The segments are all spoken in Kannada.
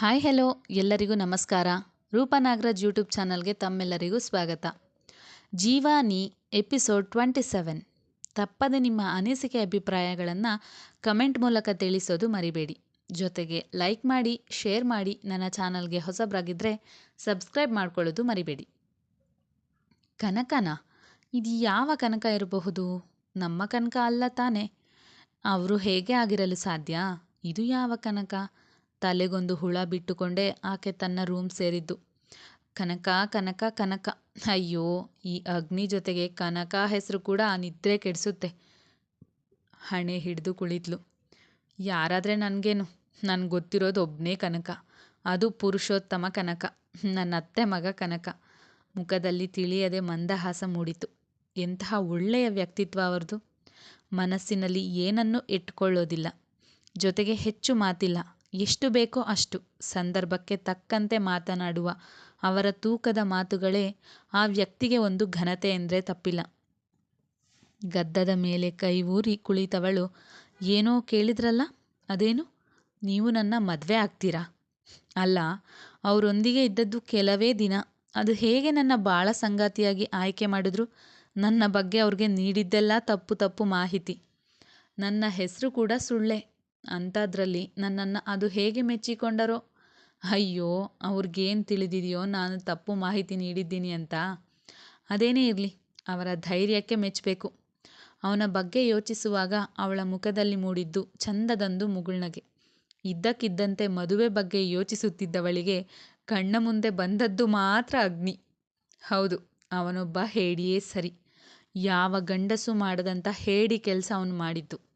ಹಾಯ್ ಹೆಲೋ, ಎಲ್ಲರಿಗೂ ನಮಸ್ಕಾರ. ರೂಪಾ ನಾಗರಾಜ್ ಯೂಟ್ಯೂಬ್ ಚಾನಲ್ಗೆ ತಮ್ಮೆಲ್ಲರಿಗೂ ಸ್ವಾಗತ. ಜೀವಾನಿ ಎಪಿಸೋಡ್ ಟ್ವೆಂಟಿ ಸೆವೆನ್. ತಪ್ಪದೆ ನಿಮ್ಮ ಅನಿಸಿಕೆ ಅಭಿಪ್ರಾಯಗಳನ್ನು ಕಮೆಂಟ್ ಮೂಲಕ ತಿಳಿಸೋದು ಮರಿಬೇಡಿ. ಜೊತೆಗೆ ಲೈಕ್ ಮಾಡಿ, ಶೇರ್ ಮಾಡಿ ನನ್ನ ಚಾನಲ್ಗೆ ಹೊಸಬ್ರಾಗಿದ್ದರೆ ಸಬ್ಸ್ಕ್ರೈಬ್ ಮಾಡ್ಕೊಳ್ಳೋದು ಮರಿಬೇಡಿ. ಕನಕನ? ಇದು ಯಾವ ಕನಕ ಇರಬಹುದು? ನಮ್ಮ ಕನಕ ಅಲ್ಲ ತಾನೇ. ಅವರು ಹೇಗೆ ಆಗಿರಲು ಸಾಧ್ಯ? ಇದು ಯಾವ ಕನಕ? ತಲೆಗೊಂದು ಹುಳ ಬಿಟ್ಟುಕೊಂಡೇ ಆಕೆ ತನ್ನ ರೂಮ್ ಸೇರಿದ್ದು. ಕನಕ ಕನಕ ಕನಕ. ಅಯ್ಯೋ, ಈ ಅಗ್ನಿ ಜೊತೆಗೆ ಕನಕ ಹೆಸರು ಕೂಡ ನಿದ್ರೆ ಕೆಡಿಸುತ್ತೆ. ಹಣೆ ಹಿಡಿದು ಕುಳಿತ್ಲು ಯಾರಾದರೆ ನನಗೇನು? ನನಗೆ ಗೊತ್ತಿರೋದು ಒಬ್ಬನೇ ಕನಕ. ಅದು ಪುರುಷೋತ್ತಮ ಕನಕ. ನನ್ನ ಅತ್ತೆ ಮಗ ಕನಕ. ಮುಖದಲ್ಲಿ ತಿಳಿಯದೆ ಮಂದಹಾಸ ಮೂಡಿತು. ಎಂತಹ ಒಳ್ಳೆಯ ವ್ಯಕ್ತಿತ್ವ ಅವರದು. ಮನಸ್ಸಿನಲ್ಲಿ ಏನನ್ನೂ ಇಟ್ಕೊಳ್ಳೋದಿಲ್ಲ ಜೊತೆಗೆ ಹೆಚ್ಚು ಮಾತಿಲ್ಲ. ಎಷ್ಟು ಬೇಕೋ ಅಷ್ಟು ಸಂದರ್ಭಕ್ಕೆ ತಕ್ಕಂತೆ ಮಾತನಾಡುವ ಅವರ ತೂಕದ ಮಾತುಗಳೇ ಆ ವ್ಯಕ್ತಿಗೆ ಒಂದು ಘನತೆ ಎಂದರೆ ತಪ್ಪಿಲ್ಲ. ಗದ್ದದ ಮೇಲೆ ಕೈ ಊರಿ ಕುಳಿತವಳು, ಏನೋ ಕೇಳಿದ್ರಲ್ಲ? ಅದೇನು? ನೀವು ನನ್ನ ಮದುವೆ ಆಗ್ತೀರಾ? ಅಲ್ಲ, ಅವರೊಂದಿಗೆ ಇದ್ದದ್ದು ಕೆಲವೇ ದಿನ. ಅದು ಹೇಗೆ ನನ್ನ ಬಾಳ ಸಂಗಾತಿಯಾಗಿ ಆಯ್ಕೆ ಮಾಡಿದ್ರು? ನನ್ನ ಬಗ್ಗೆ ಅವ್ರಿಗೆ ನೀಡಿದ್ದೆಲ್ಲ ತಪ್ಪು ತಪ್ಪು ಮಾಹಿತಿ. ನನ್ನ ಹೆಸರು ಕೂಡ ಸುಳ್ಳೆ. ಅಂಥದ್ರಲ್ಲಿ ನನ್ನನ್ನು ಅದು ಹೇಗೆ ಮೆಚ್ಚಿಕೊಂಡರೋ? ಅಯ್ಯೋ, ಅವ್ರಿಗೇನು ತಿಳಿದಿದೆಯೋ? ನಾನು ತಪ್ಪು ಮಾಹಿತಿ ನೀಡಿದ್ದೀನಿ ಅಂತ. ಅದೇನೇ ಇರಲಿ, ಅವರ ಧೈರ್ಯಕ್ಕೆ ಮೆಚ್ಚಬೇಕು ಅವನ ಬಗ್ಗೆ ಯೋಚಿಸುವಾಗ ಅವಳ ಮುಖದಲ್ಲಿ ಮೂಡಿದ್ದು ಚಂದದೊಂದು ಮುಗುಳ್ನಗೆ. ಇದ್ದಕ್ಕಿದ್ದಂತೆ ಮದುವೆ ಬಗ್ಗೆ ಯೋಚಿಸುತ್ತಿದ್ದವಳಿಗೆ ಕಣ್ಣ ಮುಂದೆ ಬಂದದ್ದು ಮಾತ್ರ ಅಗ್ನಿ. ಹೌದು, ಅವನೊಬ್ಬ ಹೇಡಿಯೇ ಸರಿ. ಯಾವ ಗಂಡಸು ಮಾಡದಂಥ ಹೇಡಿ ಕೆಲಸ ಅವನು ಮಾಡಿದ್ದು.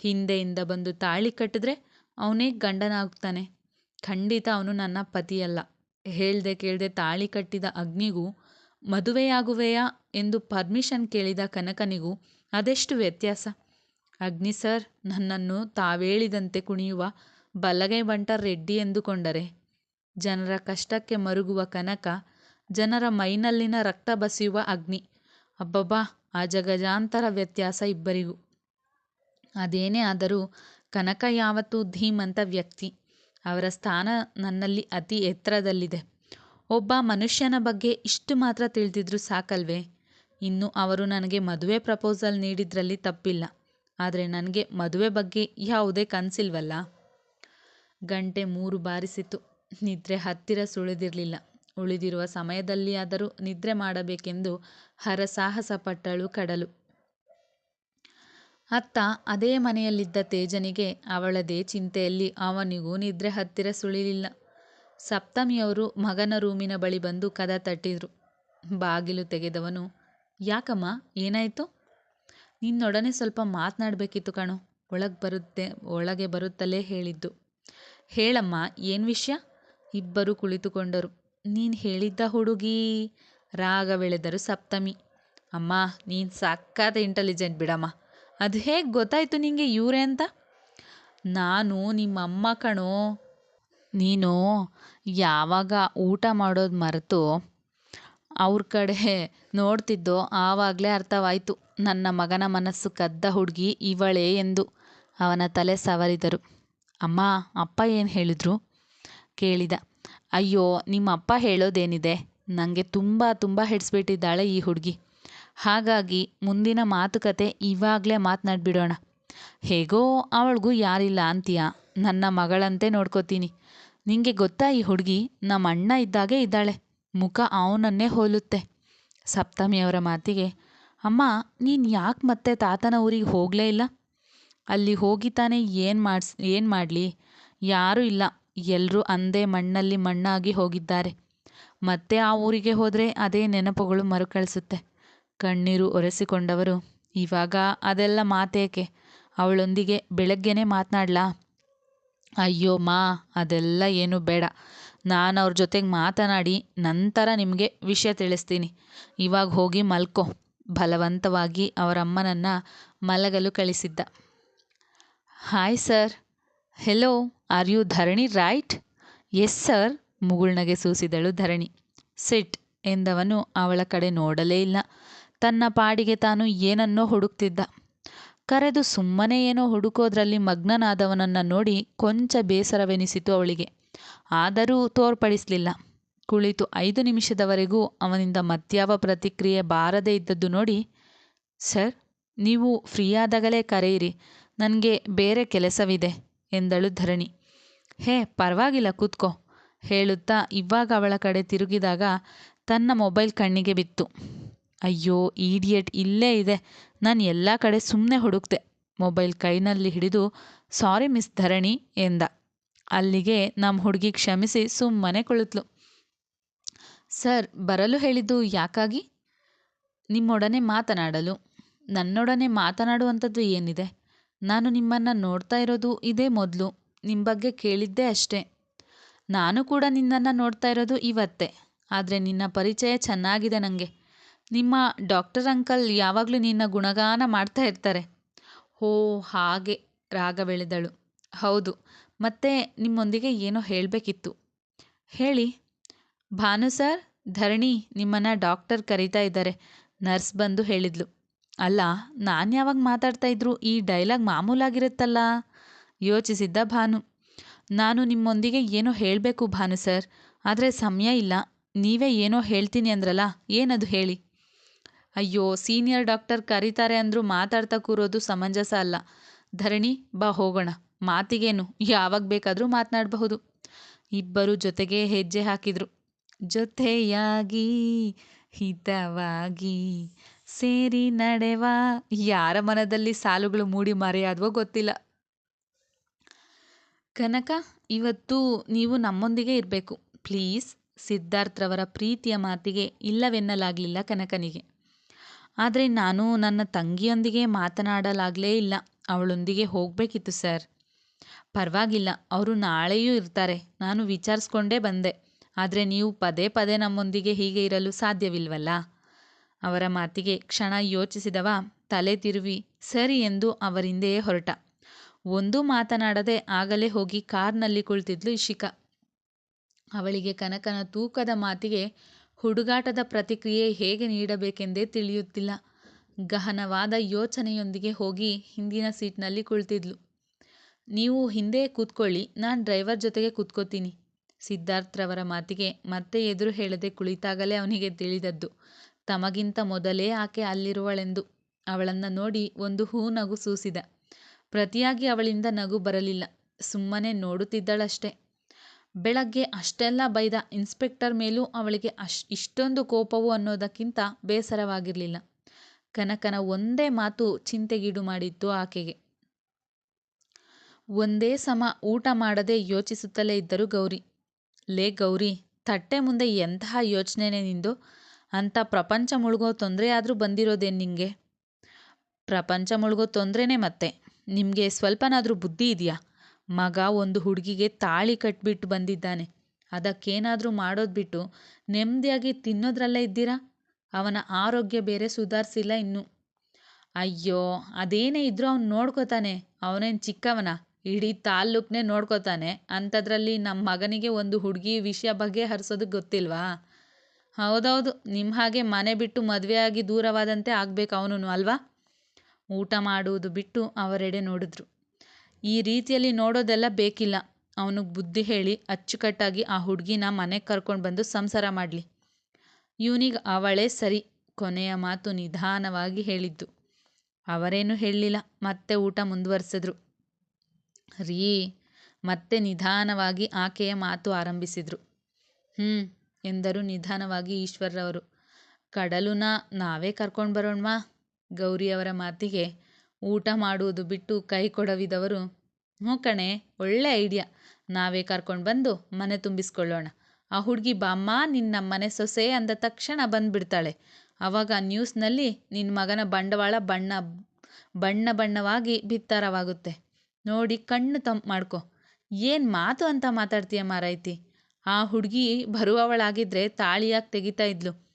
ಹಿಂದೆಯಿಂದ ಬಂದು ತಾಳಿ ಕಟ್ಟಿದ್ರೆ ಅವನೇ ಗಂಡನಾಗ್ತಾನೆ. ಖಂಡಿತ ಅವನು ನನ್ನ ಪತಿಯಲ್ಲ. ಹೇಳ್ದೆ ಕೇಳ್ದೆ ತಾಳಿ ಕಟ್ಟಿದ ಅಗ್ನಿಗೂ ಮದುವೆಯಾಗುವೆಯಾ ಎಂದು ಪರ್ಮಿಷನ್ ಕೇಳಿದ ಕನಕನಿಗೂ ಅದೆಷ್ಟು ವ್ಯತ್ಯಾಸ? ಅಗ್ನಿ ಸರ್, ನನ್ನನ್ನು ತಾವೇಳಿದಂತೆ ಕುಣಿಯುವ ಬಲಗೈ ಬಂಟ ರೆಡ್ಡಿ ಎಂದುಕೊಂಡರೆ. ಜನರ ಕಷ್ಟಕ್ಕೆ ಮರುಗುವ ಕನಕ ಜನರ ಮೈನಲ್ಲಿನ ರಕ್ತ ಬಸಿಯುವ ಅಗ್ನಿ. ಅಬ್ಬಬ್ಬಾ, ಆ ಜಗಜಾಂತರ ವ್ಯತ್ಯಾಸ ಇಬ್ಬರಿಗೂ. ಅದೇನೇ ಆದರೂ ಕನಕ ಯಾವತ್ತೂ ಧೀಮಂತ ವ್ಯಕ್ತಿ. ಅವರ ಸ್ಥಾನ ನನ್ನಲ್ಲಿ ಅತಿ ಎತ್ತರದಲ್ಲಿದೆ. ಒಬ್ಬ ಮನುಷ್ಯನ ಬಗ್ಗೆ ಇಷ್ಟು ಮಾತ್ರ ತಿಳಿದಿದ್ರು ಸಾಕಲ್ವೇ? ಇನ್ನು ಅವರು ನನಗೆ ಮದುವೆ ಪ್ರಪೋಸಲ್ ನೀಡಿದ್ರಲ್ಲಿ ತಪ್ಪಿಲ್ಲ. ಆದರೆ ನನಗೆ ಮದುವೆ ಬಗ್ಗೆ ಯಾವುದೇ ಕನಸಿಲ್ವಲ್ಲ? ಗಂಟೆ ಮೂರು ಬಾರಿಸಿತು ನಿದ್ರೆ ಹತ್ತಿರ ಸುಳಿದಿರಲಿಲ್ಲ. ಉಳಿದಿರುವ ಸಮಯದಲ್ಲಿಯಾದರೂ ನಿದ್ರೆ ಮಾಡಬೇಕೆಂದು ಹರಸಾಹಸ ಪಟ್ಟಳು ಕಡಲು. ಅತ್ತ ಅದೇ ಮನೆಯಲ್ಲಿದ್ದ ತೇಜನಿಗೆ ಅವಳದೇ ಚಿಂತೆಯಲ್ಲಿ ಅವನಿಗೂ ನಿದ್ರೆ ಹತ್ತಿರ ಸುಳಿಲಿಲ್ಲ. ಸಪ್ತಮಿಯವರು ಮಗನ ರೂಮಿನ ಬಳಿ ಬಂದು ಕದ ತಟ್ಟಿದ್ರು. ಬಾಗಿಲು ತೆಗೆದವನು, ಯಾಕಮ್ಮ, ಏನಾಯಿತು? ನಿನ್ನೊಡನೆ ಸ್ವಲ್ಪ ಮಾತನಾಡಬೇಕಿತ್ತು ಕಣು. ಒಳಗೆ ಬರುತ್ತೆ, ಒಳಗೆ ಬರುತ್ತಲೇ ಹೇಳಿದ್ದು. ಹೇಳಮ್ಮ, ಏನು ವಿಷಯ? ಇಬ್ಬರು ಕುಳಿತುಕೊಂಡರು. ನೀನು ಹೇಳಿದ್ದ ಹುಡುಗಿ? ರಾಗವೆಳೆದರು ಸಪ್ತಮಿ. ಅಮ್ಮ, ನೀನು ಸಕ್ಕತ್ತ ಇಂಟೆಲಿಜೆಂಟ್ ಬಿಡಮ್ಮ. ಅದು ಹೇಗೆ ಗೊತ್ತಾಯಿತು ನಿಂಗೆ ಇವರೇ ಅಂತ? ನಾನು ನಿಮ್ಮಮ್ಮ ಕಣೋ. ನೀನು ಯಾವಾಗ ಊಟ ಮಾಡೋದು ಮರೆತು ಅವ್ರ ಕಡೆ ನೋಡ್ತಿದ್ದೋ ಆವಾಗಲೇ ಅರ್ಥವಾಯಿತು. ನನ್ನ ಮಗನ ಮನಸ್ಸು ಕದ್ದ ಹುಡುಗಿ ಇವಳೇ ಎಂದು ಅವನ ತಲೆ ಸವರಿದರು. ಅಮ್ಮ, ಅಪ್ಪ ಏನು ಹೇಳಿದ್ರು? ಕೇಳಿದ. ಅಯ್ಯೋ ನಿಮ್ಮ ಅಪ್ಪ ಹೇಳೋದೇನಿದೆ? ನನಗೆ ತುಂಬ ತುಂಬ ಹಿಡಿಸ್ಬಿಟ್ಟಿದ್ದಾಳೆ ಈ ಹುಡುಗಿ. ಹಾಗಾಗಿ ಮುಂದಿನ ಮಾತುಕತೆ ಇವಾಗಲೇ ಮಾತನಾಡ್ಬಿಡೋಣ. ಹೇಗೋ ಅವಳಿಗೂ ಯಾರಿಲ್ಲ ಅಂತೀಯ? ನನ್ನ ಮಗಳಂತೆ ನೋಡ್ಕೋತೀನಿ. ನಿಂಗೆ ಗೊತ್ತಾ ಈ ಹುಡುಗಿ? ನಮ್ಮ ಅಣ್ಣ ಇದ್ದಾಗೆ ಇದ್ದಾಳೆ. ಮುಖ ಅವನನ್ನೇ ಹೋಲುತ್ತೆ. ಸಪ್ತಮಿಯವರ ಮಾತಿಗೆ, ಅಮ್ಮ, ನೀನು ಯಾಕೆ ಮತ್ತೆ ತಾತನ ಊರಿಗೆ ಹೋಗಲೇ ಇಲ್ಲ? ಅಲ್ಲಿ ಹೋಗಿ ತಾನೇ ಏನು ಮಾಡಿಸ್, ಏನು ಮಾಡಲಿ? ಯಾರೂ ಇಲ್ಲ. ಎಲ್ಲರೂ ಅಂದೇ ಮಣ್ಣಲ್ಲಿ ಮಣ್ಣಾಗಿ ಹೋಗಿದ್ದಾರೆ. ಮತ್ತೆ ಆ ಊರಿಗೆ ಹೋದರೆ ಅದೇ ನೆನಪುಗಳು ಮರುಕಳಿಸುತ್ತೆ. ಕಣ್ಣೀರು ಒರೆಸಿಕೊಂಡವರು, ಇವಾಗ ಅದೆಲ್ಲ ಮಾತೇಕೆ? ಅವಳೊಂದಿಗೆ ಬೆಳಗ್ಗೆನೇ ಮಾತನಾಡ್ಲಾ? ಅಯ್ಯೋ ಮಾ, ಅದೆಲ್ಲ ಏನು ಬೇಡ. ನಾನು ಅವ್ರ ಜೊತೆಗೆ ಮಾತನಾಡಿ ನಂತರ ನಿಮಗೆ ವಿಷಯ ತಿಳಿಸ್ತೀನಿ. ಇವಾಗ ಹೋಗಿ ಮಲ್ಕೋ. ಬಲವಂತವಾಗಿ ಅವರಮ್ಮನನ್ನು ಮಲಗಲು ಕಳಿಸಿದ್ದ. Hi sir. Hello are you Dharani right yes sir ಮುಗುಳ್ನಗೆ ಸೂಸಿದಳು ಧರಣಿ. ಸಿಟ್ ಎಂದವನು ಅವಳ ಕಡೆ ನೋಡಲೇ ಇಲ್ಲ. ತನ್ನ ಪಾಡಿಗೆ ತಾನು ಏನನ್ನೋ ಹುಡುಕ್ತಿದ್ದ. ಕರೆದು ಸುಮ್ಮನೆ ಏನೋ ಹುಡುಕೋದ್ರಲ್ಲಿ ಮಗ್ನನಾದವನನ್ನು ನೋಡಿ ಕೊಂಚ ಬೇಸರವೆನಿಸಿತು ಅವಳಿಗೆ. ಆದರೂ ತೋರ್ಪಡಿಸಲಿಲ್ಲ. ಕುಳಿತು ಐದು ನಿಮಿಷದವರೆಗೂ ಅವನಿಂದ ಮತ್ಯಾವ ಪ್ರತಿಕ್ರಿಯೆ ಬಾರದೇ ಇದ್ದದ್ದು ನೋಡಿ, ಸರ್, ನೀವು ಫ್ರೀಯಾದಾಗಲೇ ಕರೆಯಿರಿ. ನನಗೆ ಬೇರೆ ಕೆಲಸವಿದೆ, ಎಂದಳು ಧರಣಿ. ಹೇ, ಪರವಾಗಿಲ್ಲ, ಕೂತ್ಕೋ, ಹೇಳುತ್ತಾ ಇವಾಗ ಅವಳ ಕಡೆ ತಿರುಗಿದಾಗ ತನ್ನ ಮೊಬೈಲ್ ಕಣ್ಣಿಗೆ ಬಿತ್ತು. ಅಯ್ಯೋ ಈಡಿಯಟ್ ಇಲ್ಲೇ ಇದೆ. ನಾನು ಎಲ್ಲ ಕಡೆ ಸುಮ್ಮನೆ ಹುಡುಕ್ದೆ. ಮೊಬೈಲ್ ಕೈನಲ್ಲಿ ಹಿಡಿದು, ಸಾರಿ ಮಿಸ್ ಧರಣಿ ಎಂದ. ಅಲ್ಲಿಗೆ ನಮ್ಮ ಹುಡುಗಿ ಕ್ಷಮಿಸಿ ಸುಮ್ಮನೆ ಕುಳಿತ್ಲು. ಸರ್, ಬರಲು ಹೇಳಿದ್ದು ಯಾಕಾಗಿ? ನಿಮ್ಮೊಡನೆ ಮಾತನಾಡಲು. ನನ್ನೊಡನೆ ಮಾತನಾಡುವಂಥದ್ದು ಏನಿದೆ? ನಾನು ನಿಮ್ಮನ್ನು ನೋಡ್ತಾ ಇರೋದು ಇದೇ ಮೊದಲು. ನಿಮ್ಮ ಬಗ್ಗೆ ಕೇಳಿದ್ದೇ ಅಷ್ಟೇ. ನಾನು ಕೂಡ ನಿನ್ನನ್ನು ನೋಡ್ತಾ ಇರೋದು ಇವತ್ತೇ. ಆದರೆ ನಿನ್ನ ಪರಿಚಯ ಚೆನ್ನಾಗಿದೆ ನನಗೆ ನಿಮ್ಮ ಡಾಕ್ಟರ್ ಅಂಕಲ್ ಯಾವಾಗಲೂ ನಿನ್ನ ಗುಣಗಾನ ಮಾಡ್ತಾ ಇರ್ತಾರೆ. ಹೋ, ಹಾಗೆ ರಾಗವೆಳೆದಳು. ಹೌದು, ಮತ್ತೆ ನಿಮ್ಮೊಂದಿಗೆ ಏನೋ ಹೇಳಬೇಕಿತ್ತು. ಹೇಳಿ. ಭಾನು ಸರ್, ಧರಣಿ ನಿಮ್ಮನ್ನು ಡಾಕ್ಟರ್ ಕರೀತಾ ಇದ್ದಾರೆ, ನರ್ಸ್ ಬಂದು ಹೇಳಿದ್ಲು. ಅಲ್ಲ, ನಾನು ಯಾವಾಗ ಮಾತಾಡ್ತಾ ಇದ್ರು ಈ ಡೈಲಾಗ್ ಮಾಮೂಲಾಗಿರುತ್ತಲ್ಲ? ಯೋಚಿಸಿದ್ದ ಭಾನು. ನಾನು ನಿಮ್ಮೊಂದಿಗೆ ಏನೋ ಹೇಳಬೇಕು ಭಾನು ಸರ್, ಆದರೆ ಸಮಯ ಇಲ್ಲ, ನೀವೇ ಏನೋ ಹೇಳ್ತೀನಿ ಅಂದ್ರಲ್ಲ, ಏನದು ಹೇಳಿ? ಅಯ್ಯೋ, ಸೀನಿಯರ್ ಡಾಕ್ಟರ್ ಕರೀತಾರೆ ಅಂದರೂ ಮಾತಾಡ್ತಾ ಕೂರೋದು ಸಮಂಜಸ ಅಲ್ಲ. ಧರಣಿ, ಬಾ ಹೋಗೋಣ. ಮಾತಿಗೇನು, ಯಾವಾಗ ಬೇಕಾದರೂ ಮಾತನಾಡಬಹುದು. ಇಬ್ಬರು ಜೊತೆಗೆ ಹೆಜ್ಜೆ ಹಾಕಿದ್ರು. ಜೊತೆಯಾಗಿ, ಹಿತವಾಗಿ ಸೇರಿ ನಡೆವ. ಯಾರ ಮನದಲ್ಲಿ ಸಾಲುಗಳು ಮೂಡಿ ಮರೆಯಾದವೋ ಗೊತ್ತಿಲ್ಲ. ಕನಕ, ಇವತ್ತು ನೀವು ನಮ್ಮೊಂದಿಗೆ ಇರಬೇಕು. ಪ್ಲೀಸ್, ಸಿದ್ಧಾರ್ಥ್ರವರ ಪ್ರೀತಿಯ ಮಾತಿಗೆ ಇಲ್ಲವೆನ್ನಲಾಗಲಿಲ್ಲ ಕನಕನಿಗೆ. ಆದರೆ ನಾನು ನನ್ನ ತಂಗಿಯೊಂದಿಗೆ ಮಾತನಾಡಲಾಗಲೇ ಇಲ್ಲ. ಅವಳೊಂದಿಗೆ ಹೋಗಬೇಕಿತ್ತು ಸರ್. ಪರವಾಗಿಲ್ಲ, ಅವರು ನಾಳೆಯೂ ಇರ್ತಾರೆ. ನಾನು ವಿಚಾರಿಸ್ಕೊಂಡೇ ಬಂದೆ. ಆದರೆ ನೀವು ಪದೇ ಪದೇ ನಮ್ಮೊಂದಿಗೆ ಹೀಗೆ ಇರಲು ಸಾಧ್ಯವಿಲ್ವಲ್ಲ? ಅವರ ಮಾತಿಗೆ ಕ್ಷಣ ಯೋಚಿಸಿದವ ತಲೆ ತಿರುವಿ, ಸರಿ ಎಂದು ಅವರಿಂದೆಯೇ ಹೊರಟ. ಒಂದೂ ಮಾತನಾಡದೆ ಆಗಲೇ ಹೋಗಿ ಕಾರ್ನಲ್ಲಿ ಕುಳಿತಿದ್ಲು ಇಶಿಕಾ. ಅವಳಿಗೆ ಕನಕನ ತೂಕದ ಮಾತಿಗೆ ಹುಡುಗಾಟದ ಪ್ರತಿಕ್ರಿಯೆ ಹೇಗೆ ನೀಡಬೇಕೆಂದೇ ತಿಳಿಯುತ್ತಿಲ್ಲ. ಗಹನವಾದ ಯೋಚನೆಯೊಂದಿಗೆ ಹೋಗಿ ಹಿಂದಿನ ಸೀಟ್ನಲ್ಲಿ ಕುಳಿತಿದ್ಲು. ನೀವು ಹಿಂದೆ ಕೂತ್ಕೊಳ್ಳಿ, ನಾನು ಡ್ರೈವರ್ ಜೊತೆಗೆ ಕೂತ್ಕೋತೀನಿ. ಸಿದ್ಧಾರ್ಥ್ರವರ ಮಾತಿಗೆ ಮತ್ತೆ ಎದುರು ಹೇಳದೆ ಕುಳಿತಾಗಲೇ ಅವನಿಗೆ ತಿಳಿದದ್ದು. ತಮಗಿಂತ ಮೊದಲೇ ಆಕೆ ಅಲ್ಲಿರುವಳೆಂದು. ಅವಳನ್ನು ನೋಡಿ ಒಂದು ಹೂ ನಗು ಸೂಸಿದ. ಪ್ರತಿಯಾಗಿ ಅವಳಿಂದ ನಗು ಬರಲಿಲ್ಲ. ಸುಮ್ಮನೆ ನೋಡುತ್ತಿದ್ದಳಷ್ಟೆ. ಬೆಳಗ್ಗೆ ಅಷ್ಟೆಲ್ಲ ಬೈದ ಇನ್ಸ್ಪೆಕ್ಟರ್ ಮೇಲೂ ಅವಳಿಗೆ ಅಶ್, ಇಷ್ಟೊಂದು ಕೋಪವು ಅನ್ನೋದಕ್ಕಿಂತ ಬೇಸರವಾಗಿರಲಿಲ್ಲ. ಕನಕನ ಒಂದೇ ಮಾತು ಚಿಂತೆಗೀಡು ಮಾಡಿತ್ತು ಆಕೆಗೆ. ಒಂದೇ ಸಮ ಊಟ ಮಾಡದೆ ಯೋಚಿಸುತ್ತಲೇ ಇದ್ದರು ಗೌರಿ. ಲೇ ಗೌರಿ, ತಟ್ಟೆ ಮುಂದೆ ಎಂತಹ ಯೋಚನೆನೇ ನಿಂದು? ಅಂಥ ಪ್ರಪಂಚ ಮುಳುಗೋ ತೊಂದರೆ ಆದರೂ ಬಂದಿರೋದೇನು ನಿಮಗೆ ಪ್ರಪಂಚ ಮುಳುಗೋ ತೊಂದರೆನೇ ಮತ್ತೆ. ನಿಮಗೆ ಸ್ವಲ್ಪನಾದರೂ ಬುದ್ಧಿ ಇದೆಯಾ? ಮಗ ಒಂದು ಹುಡುಗಿಗೆ ತಾಳಿ ಕಟ್ಬಿಟ್ಟು ಬಂದಿದ್ದಾನೆ. ಅದಕ್ಕೇನಾದರೂ ಮಾಡೋದು ಬಿಟ್ಟು ನೆಮ್ಮದಿಯಾಗಿ ತಿನ್ನೋದ್ರಲ್ಲೇ ಇದ್ದೀರಾ? ಅವನ ಆರೋಗ್ಯ ಬೇರೆ ಸುಧಾರಿಸಿಲ್ಲ ಇನ್ನು. ಅಯ್ಯೋ, ಅದೇನೇ ಇದ್ದರೂ ಅವನು ನೋಡ್ಕೋತಾನೆ. ಅವನೇನು ಚಿಕ್ಕವನ? ಇಡೀ ತಾಲ್ಲೂಕನ್ನೇ ನೋಡ್ಕೋತಾನೆ. ಅಂಥದ್ರಲ್ಲಿ ನಮ್ಮ ಮಗನಿಗೆ ಒಂದು ಹುಡುಗಿ ವಿಷಯ ಬಗ್ಗೆ ಹರಿಸೋದು ಗೊತ್ತಿಲ್ವಾ? ಹೌದೌದು ನಿಮ್ಮ ಹಾಗೆ ಮನೆ ಬಿಟ್ಟು ಮದುವೆಯಾಗಿ ದೂರವಾದಂತೆ ಆಗಬೇಕು ಅವನು ಅಲ್ವಾ? ಊಟ ಮಾಡುವುದು ಬಿಟ್ಟು ಅವರೆಡೆ ನೋಡಿದ್ರು. ಈ ರೀತಿಯಲ್ಲಿ ನೋಡೋದೆಲ್ಲ ಬೇಕಿಲ್ಲ. ಅವನಿಗೆ ಬುದ್ಧಿ ಹೇಳಿ ಅಚ್ಚುಕಟ್ಟಾಗಿ ಆ ಹುಡುಗಿನ ಮನೆಗೆ ಕರ್ಕೊಂಡು ಬಂದು ಸಂಸಾರ ಮಾಡಲಿ. ಇವನಿಗೆ ಅವಳೇ ಸರಿ ಕೊನೆಯ ಮಾತು ನಿಧಾನವಾಗಿ ಹೇಳಿದ್ದು. ಅವರೇನು ಹೇಳಲಿಲ್ಲ. ಮತ್ತೆ ಊಟ ಮುಂದುವರೆಸಿದ್ರು. ರೀ, ಮತ್ತೆ ನಿಧಾನವಾಗಿ ಆಕೆಯ ಮಾತು ಆರಂಭಿಸಿದರು. ಹ್ಞೂ ಎಂದರು ನಿಧಾನವಾಗಿ ಈಶ್ವರ್ರವರು. ಕಡಲುನ ನಾವೇ ಕರ್ಕೊಂಡು ಬರೋಣವಾ? ಗೌರಿಯವರ ಮಾತಿಗೆ ಊಟ ಮಾಡುವುದು ಬಿಟ್ಟು ಕೈ ಕೊಡವಿದವರು. ಹ್ಞೂ ಕಣೆ, ಒಳ್ಳೆ ಐಡಿಯಾ. ನಾವೇ ಕರ್ಕೊಂಡು ಬಂದು ಮನೆ ತುಂಬಿಸ್ಕೊಳ್ಳೋಣ. ಆ ಹುಡುಗಿ ಬಾಮ್ಮ ನಿನ್ನ ಮನೆ ಸೊಸೆ ಅಂದ ತಕ್ಷಣ ಬಂದುಬಿಡ್ತಾಳೆ. ಆವಾಗ ನ್ಯೂಸ್ನಲ್ಲಿ ನಿನ್ನ ಮಗನ ಬಂಡವಾಳ ಬಣ್ಣ ಬಣ್ಣ ಬಣ್ಣವಾಗಿ ಬಿತ್ತಾರವಾಗುತ್ತೆ. ನೋಡಿ ಕಣ್ಣು ತಂಪು ಮಾಡ್ಕೊ. ಏನು ಮಾತು ಅಂತ ಮಾತಾಡ್ತೀಯ ಮಾರಾಯ್ತಿ? ಆ ಹುಡುಗಿ ಬರುವವಳಾಗಿದ್ದರೆ ತಾಳಿಯಾಗಿ ತೆಗಿತಾ ಇದ್ಲು.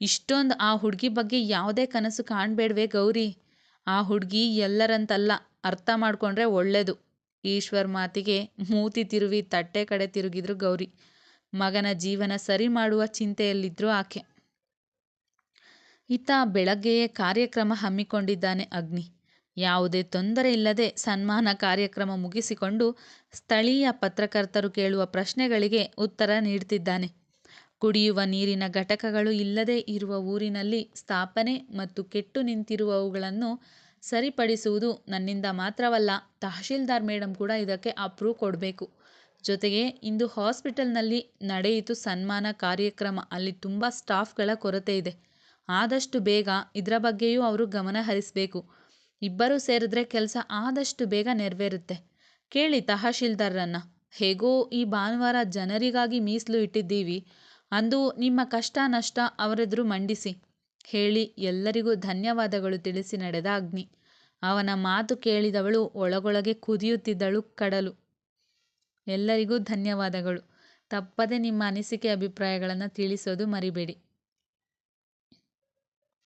ಇಷ್ಟೊಂದು ಆ ಹುಡುಗಿ ಬಗ್ಗೆ ಯಾವುದೇ ಕನಸು ಕಾಣಬೇಡ್ವೇ ಗೌರಿ. ಆ ಹುಡುಗಿ ಎಲ್ಲರಂತಲ್ಲ ಅರ್ಥ ಮಾಡ್ಕೊಂಡ್ರೆ ಒಳ್ಳೆಯದು ಈಶ್ವರ್ ಮಾತಿಗೆ ಮೂತಿ ತಿರುವಿ ತಟ್ಟೆ ಕಡೆ ತಿರುಗಿದ್ರು ಗೌರಿ. ಮಗನ ಜೀವನ ಸರಿ ಮಾಡುವ ಚಿಂತೆಯಲ್ಲಿದ್ರು ಆಕೆ. ಇತ್ತ ಬೆಳಗ್ಗೆಯೇ ಕಾರ್ಯಕ್ರಮ ಹಮ್ಮಿಕೊಂಡಿದ್ದಾನೆ ಅಗ್ನಿ. ಯಾವುದೇ ತೊಂದರೆ ಇಲ್ಲದೆ ಸನ್ಮಾನ ಕಾರ್ಯಕ್ರಮ ಮುಗಿಸಿಕೊಂಡು ಸ್ಥಳೀಯ ಪತ್ರಕರ್ತರು ಕೇಳುವ ಪ್ರಶ್ನೆಗಳಿಗೆ ಉತ್ತರ ನೀಡ್ತಿದ್ದಾನೆ. ಕುಡಿಯುವ ನೀರಿನ ಘಟಕಗಳು ಇಲ್ಲದೇ ಇರುವ ಊರಿನಲ್ಲಿ ಸ್ಥಾಪನೆ ಮತ್ತು ಕೆಟ್ಟು ನಿಂತಿರುವವುಗಳನ್ನು ಸರಿಪಡಿಸುವುದು ನನ್ನಿಂದ ಮಾತ್ರವಲ್ಲ, ತಹಶೀಲ್ದಾರ್ ಮೇಡಮ್ ಕೂಡ ಇದಕ್ಕೆ ಅಪ್ರೂವ್ ಕೊಡಬೇಕು. ಜೊತೆಗೆ ಇಂದು ಹಾಸ್ಪಿಟಲ್ನಲ್ಲಿ ನಡೆಯಿತು ಸನ್ಮಾನ ಕಾರ್ಯಕ್ರಮ. ಅಲ್ಲಿ ತುಂಬ ಸ್ಟಾಫ್ಗಳ ಕೊರತೆ ಇದೆ. ಆದಷ್ಟು ಬೇಗ ಇದರ ಬಗ್ಗೆಯೂ ಅವರು ಗಮನ ಹರಿಸಬೇಕು. ಇಬ್ಬರೂ ಸೇರಿದ್ರೆ ಕೆಲಸ ಆದಷ್ಟು ಬೇಗ ನೆರವೇರುತ್ತೆ. ಕೇಳಿ ತಹಶೀಲ್ದಾರ್ರನ್ನು. ಹೇಗೋ ಈ ಭಾನುವಾರ ಜನರಿಗಾಗಿ ಮೀಸಲು ಇಟ್ಟಿದ್ದೀವಿ. ಅಂದು ನಿಮ್ಮ ಕಷ್ಟ ನಷ್ಟ ಅವರೆದುರು ಮಂಡಿಸಿ. ಹೇಳಿ ಎಲ್ಲರಿಗೂ ಧನ್ಯವಾದಗಳು ತಿಳಿಸಿ ನಡೆದ ಅಗ್ನಿ. ಅವನ ಮಾತು ಕೇಳಿದವಳು ಒಳಗೊಳಗೆ ಕುದಿಯುತ್ತಿದ್ದಳು ಕಡಲು. ಎಲ್ಲರಿಗೂ ಧನ್ಯವಾದಗಳು. ತಪ್ಪದೆ ನಿಮ್ಮ ಅನಿಸಿಕೆ ಅಭಿಪ್ರಾಯಗಳನ್ನು ತಿಳಿಸೋದು ಮರಿಬೇಡಿ.